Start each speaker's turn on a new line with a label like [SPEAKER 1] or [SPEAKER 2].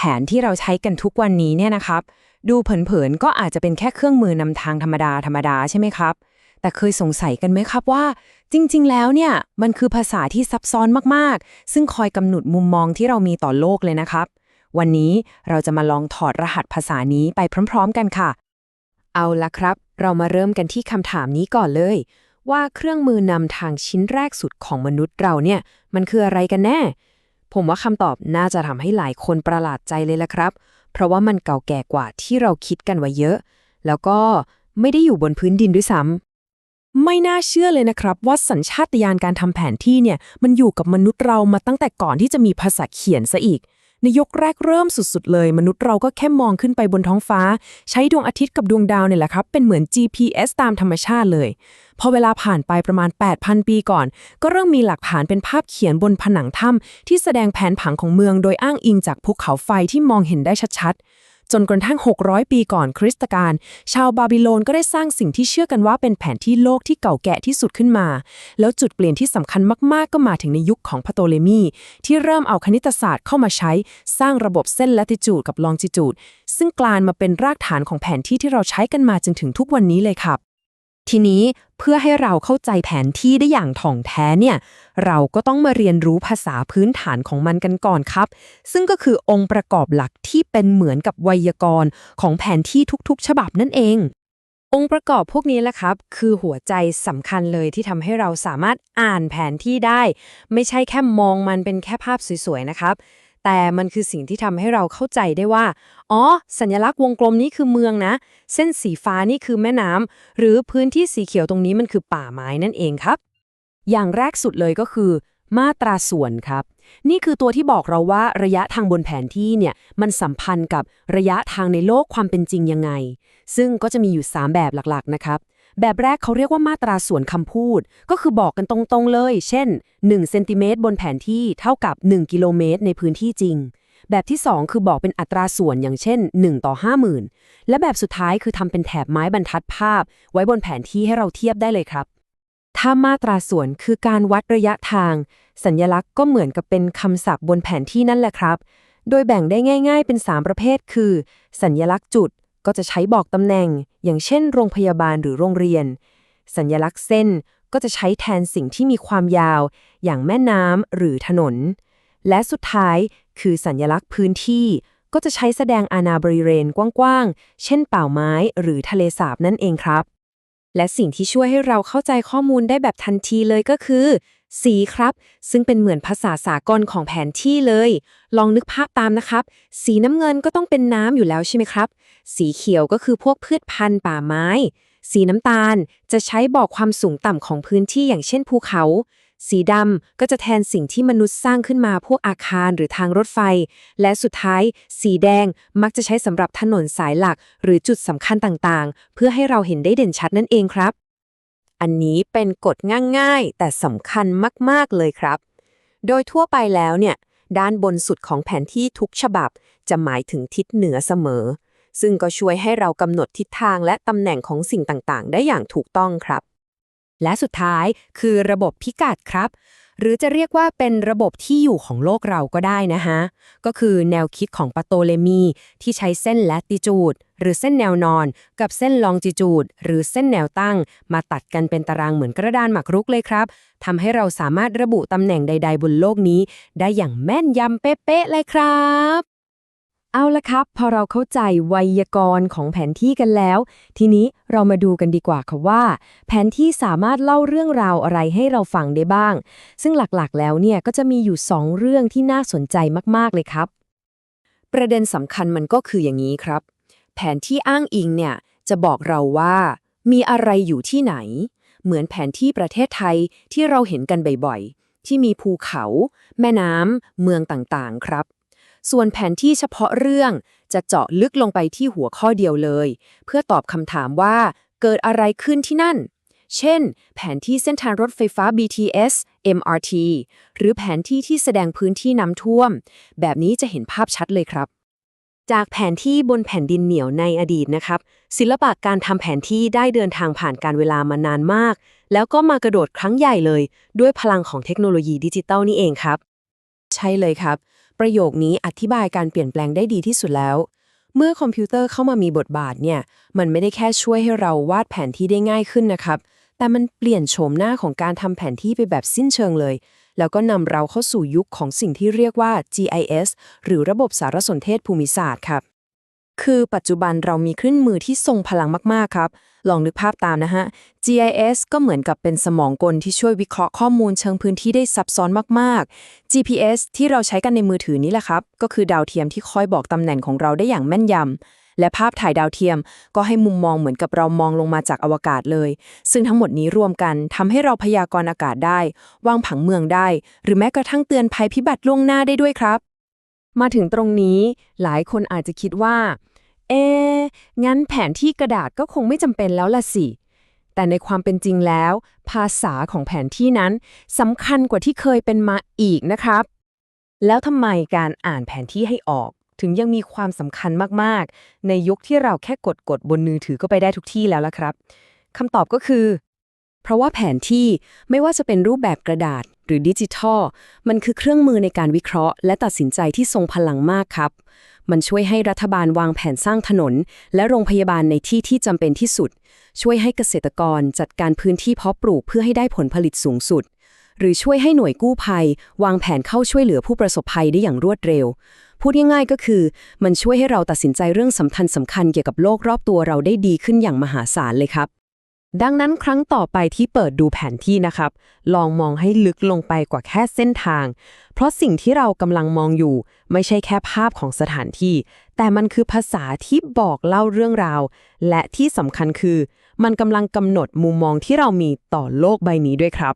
[SPEAKER 1] ผนที่เราใช้กันทุกวันนี้เนี่ยนะครับ ดูเผินๆก็อาจจะเป็นแค่เครื่องมือนำทางธรรมดาธรรมดาใช่ไหมครับ แต่เคยสงสัยกันไหมครับว่า จริง ๆ แล้วเนี่ยมันคือภาษาที่ซับซ้อนมากๆ ซึ่งคอยกำหนดมุมมองที่เรามีต่อโลกเลยนะครับ วันนี้เราจะมาลองถอดรหัสภาษานี้ไปพร้อม ๆ กันค่ะ เอาละครับ เรามาเริ่มกันที่คำถามนี้ก่อนเลย ว่าเครื่องมือนำทางชิ้นแรกสุดของมนุษย์เราเนี่ยมันคืออะไรกันแน่ ผมว่าคำตอบน่าจะทำให้หลายคนประหลาดใจเลยละครับ เพราะว่ามันเก่าแก่กว่าที่เราคิดกันไว้เยอะ แล้วก็ไม่ได้อยู่บนพื้นดินด้วยซ้ำไม่น่าเชื่อเลยนะครับ ว่าสัญชาตญาณการทำแผนที่เนี่ย มันอยู่กับมนุษย์เรามาตั้งแต่ก่อนที่จะมีภาษาเขียนซะอีก ในยกแรกเริ่มสุดๆ เลย มนุษย์เราก็แค่มองขึ้นไปบนท้องฟ้า ใช้ดวงอาทิตย์กับดวงดาวเนี่ยแหละครับ เป็นเหมือน GPS ตามธรรมชาติเลย พอเวลาผ่านไปประมาณ 8,000 ปีก่อน ก็เริ่มมีหลักฐานเป็นภาพเขียนบนผนังถ้ำที่แสดงแผนผังของเมืองโดยอ้างอิงจากภูเขาไฟที่มองเห็นได้ชัดๆ จนกระทั่ง 600 ปีก่อนคริสตกาลชาวบาบิโลนก็ได้สร้างสิ่งที่เชื่อกันว่าเป็นแผนที่โลกที่เก่าแก่ที่สุดขึ้นมา แล้วจุดเปลี่ยนที่สำคัญมากๆ ก็มาถึงในยุคของพโตเลมีที่เริ่มเอาคณิตศาสตร์เข้ามาใช้สร้างระบบเส้นละติจูดกับลองจิจูดซึ่งกลายมาเป็นรากฐานของแผนที่ที่เราใช้กันมาจนถึงทุกวันนี้เลยครับ ทีนี้เพื่อให้เราเข้าใจแผนที่ได้อย่างถ่องแท้เนี่ย เราก็ต้องมาเรียนรู้ภาษาพื้นฐานของมันกันก่อนครับ ซึ่งก็คือองค์ประกอบหลักที่เป็นเหมือนกับไวยากรณ์ของแผนที่ทุกๆ ฉบับนั่นเอง องค์ประกอบพวกนี้แหละครับ คือหัวใจสำคัญเลยที่ทำให้เราสามารถอ่านแผนที่ได้ ไม่ใช่แค่มองมันเป็นแค่ภาพสวยๆนะครับ แต่มันคือสิ่งที่ทำให้เราเข้าใจได้ว่า อ๋อ สัญลักษณ์วงกลมนี้คือเมืองนะ เส้นสีฟ้านี่คือแม่น้ำ หรือพื้นที่สีเขียวตรงนี้มันคือป่าไม้นั่นเองครับ อย่างแรกสุดเลยก็คือ มาตราส่วนครับ นี่คือตัวที่บอกเราว่าระยะทางบนแผนที่เนี่ย มันสัมพันธ์กับระยะทางในโลกความเป็นจริงยังไง ซึ่งก็จะมีอยู่ 3 แบบหลักๆ นะครับ แบบแรกเขาเรียกว่ามาตราส่วนคำพูด ก็คือบอกกันตรงๆเลย เช่น1เซนติเมตรบนแผนที่เท่ากับ 1 กิโลเมตรในพื้นที่จริง แบบที่ 2 คือบอกเป็นอัตราส่วนอย่างเช่น 1 ต่อ 50,000 และแบบสุดท้ายคือทำเป็นแถบไม้บรรทัดภาพ ไว้บนแผนที่ให้เราเทียบได้เลยครับ ถ้ามาตราส่วนคือการวัดระยะทาง สัญญลักษณ์ก็เหมือนกับเป็นคำศัพท์บนแผนที่นั่นแหละครับ โดยแบ่งได้ง่าย ๆ เป็น 3 ประเภท คือ สัญญลักษณ์จุด ก็จะใช้บอกตำแหน่ง อย่างเช่น โรงพยาบาลหรือโรงเรียน สัญญลักษณ์เส้นก็จะใช้แทนสิ่งที่มีความยาว อย่างแม่น้ำหรือถนน และสุดท้ายคือสัญญลักษณ์พื้นที่ ก็จะใช้แสดงอาณาบริเวณกว้างๆ เช่นป่าไม้หรือทะเลสาบนั่นเองครับ และสิ่งที่ช่วยให้เราเข้าใจข้อมูลได้แบบทันทีเลยก็คือ สีครับ ซึ่งเป็นเหมือนภาษาสากลของแผนที่เลย ลองนึกภาพตามนะครับ สีน้ำเงินก็ต้องเป็นน้ำอยู่แล้วใช่ไหมครับ สีเขียวก็คือพวกพืชพันธุ์ป่าไม้ สีน้ำตาลจะใช้บอกความสูงต่ำของพื้นที่อย่างเช่นภูเขา สีดำก็จะแทนสิ่งที่มนุษย์สร้างขึ้นมาพวกอาคารหรือทางรถไฟ และสุดท้าย สีแดงมักจะใช้สำหรับถนนสายหลัก หรือจุดสำคัญต่างๆ เพื่อให้เราเห็นได้เด่นชัดนั่นเองครับ อันนี้เป็นกฎง่ายๆ แต่สำคัญมากๆเลยครับ โดยทั่วไปแล้วเนี่ย ด้านบนสุดของแผนที่ทุกฉบับ จะหมายถึงทิศเหนือเสมอ ซึ่งก็ช่วยให้เรากำหนดทิศทางและตำแหน่งของสิ่งต่างๆ ได้อย่างถูกต้องครับ และสุดท้ายคือระบบพิกัดครับ หรือจะเรียกว่าเป็นระบบที่อยู่ของโลกเราก็ได้นะฮะ ก็คือแนวคิดของปาโตเลมี ที่ใช้เส้น latitude หรือเส้นแนวนอน กับเส้น longitude หรือเส้นแนวตั้ง มาตัดกันเป็นตารางเหมือนกระดานหมากรุกเลยครับทำให้เราสามารถระบุตำแหน่งใด ๆ บนโลกนี้ ได้อย่างแม่นยำเป๊ะๆเลยครับเอาละครับ พอเราเข้าใจไวยากรณ์ของแผนที่กันแล้ว ทีนี้เรามาดูกันดีกว่าค่ะว่า แผนที่สามารถเล่าเรื่องราวอะไรให้เราฟังได้บ้าง ซึ่งหลักๆ แล้วเนี่ยก็จะมีอยู่ 2 เรื่องที่น่าสนใจมากๆเลยครับ ประเด็นสำคัญมันก็คืออย่างนี้ครับ แผนที่อ้างอิงเนี่ยจะบอกเราว่า มีอะไรอยู่ที่ไหน เหมือนแผนที่ประเทศไทยที่เราเห็นกันบ่อยๆ ที่มีภูเขา แม่น้ำเมืองต่างๆครับ ส่วนแผนที่เฉพาะเรื่องจะเจาะลึกลงไปที่หัวข้อเดียวเลย เพื่อตอบคำถามว่าเกิดอะไรขึ้นที่นั่น เช่น แผนที่เส้นทางรถไฟฟ้า BTS MRT หรือแผนที่ที่แสดงพื้นที่น้ำท่วม แบบนี้จะเห็นภาพชัดเลยครับ จากแผนที่บนแผ่นดินเหนียวในอดีตนะครับ ศิลปะการทำแผนที่ได้เดินทางผ่านการเวลามานานมาก แล้วก็มากระโดดครั้งใหญ่เลย ด้วยพลังของเทคโนโลยีดิจิตัลนี่เองครับ ใช่เลยครับ ประโยคนี้อธิบายการเปลี่ยนแปลงได้ดีที่สุดแล้ว เมื่อคอมพิวเตอร์เข้ามามีบทบาทเนี่ยมันไม่ได้แค่ช่วยให้เราวาดแผนที่ได้ง่ายขึ้นนะครับ แต่มันเปลี่ยนโฉมหน้าของการทำแผนที่ไปแบบสิ้นเชิงเลย แล้วก็นำเราเข้าสู่ยุคของสิ่งที่เรียกว่า GIS หรือระบบสารสนเทศภูมิศาสตร์ครับ คือปัจจุบันเรามีเครื่องมือที่ทรงพลังมาก ๆ ครับ ลองนึกภาพตามนะฮะ GIS ก็เหมือนกับเป็นสมองกลที่ช่วยวิเคราะห์ข้อมูลเชิงพื้นที่ได้ซับซ้อนมาก ๆ GPS ที่เราใช้กันในมือถือนี่แหละครับ ก็คือดาวเทียมที่คอยบอกตำแหน่งของเราได้อย่างแม่นยำ และภาพถ่ายดาวเทียม ก็ให้มุมมองเหมือนกับเรามองลงมาจากอวกาศเลย ซึ่งทั้งหมดนี้รวมกันทำให้เราพยากรณ์อากาศได้ วางผังเมืองได้ หรือแม้กระทั่งเตือนภัยพิบัติล่วงหน้าได้ด้วยครับ มาถึงตรงนี้ หลายคนอาจจะคิดว่า เอ๊งั้นแผนที่กระดาษก็คงไม่จำเป็นแล้วล่ะสิแต่ในความเป็นจริงแล้ว ภาษาของแผนที่นั้นสำคัญกว่าที่เคยเป็นมาอีกนะครับ แล้วทำไมการอ่านแผนที่ให้ออก ถึงยังมีความสำคัญมากๆ ในยุคที่เราแค่กดกดบนมือถือก็ไปได้ทุกที่แล้วล่ะครับคำตอบก็คือ เพราะว่าแผนที่ไม่ว่าจะเป็นรูปแบบกระดาษหรือดิจิทัล มันคือเครื่องมือในการวิเคราะห์ และตัดสินใจที่ทรงพลังมากครับ มันช่วยให้รัฐบาลวางแผนสร้างถนน และโรงพยาบาลในที่ที่จำเป็นที่สุด ช่วยให้เกษตรกรจัดการพื้นที่เพาะปลูกเพื่อให้ได้ผลผลิตสูงสุด หรือช่วยให้หน่วยกู้ภัย วางแผนเข้าช่วยเหลือผู้ประสบภัยได้อย่างรวดเร็ว พูดง่ายๆก็คือ มันช่วยให้เราตัดสินใจเรื่องสำคัญสำคัญเกี่ยวกับโลกรอบตัวเราได้ดีขึ้นอย่างมหาศาลเลยครับ ดังนั้นครั้งต่อไปที่เปิดดูแผนที่นะครับ ลองมองให้ลึกลงไปกว่าแค่เส้นทาง เพราะสิ่งที่เรากำลังมองอยู่ ไม่ใช่แค่ภาพของสถานที่ แต่มันคือภาษาที่บอกเล่าเรื่องราว และที่สำคัญคือ มันกำลังกำหนดมุมมองที่เรามีต่อโลกใบนี้ด้วยครับ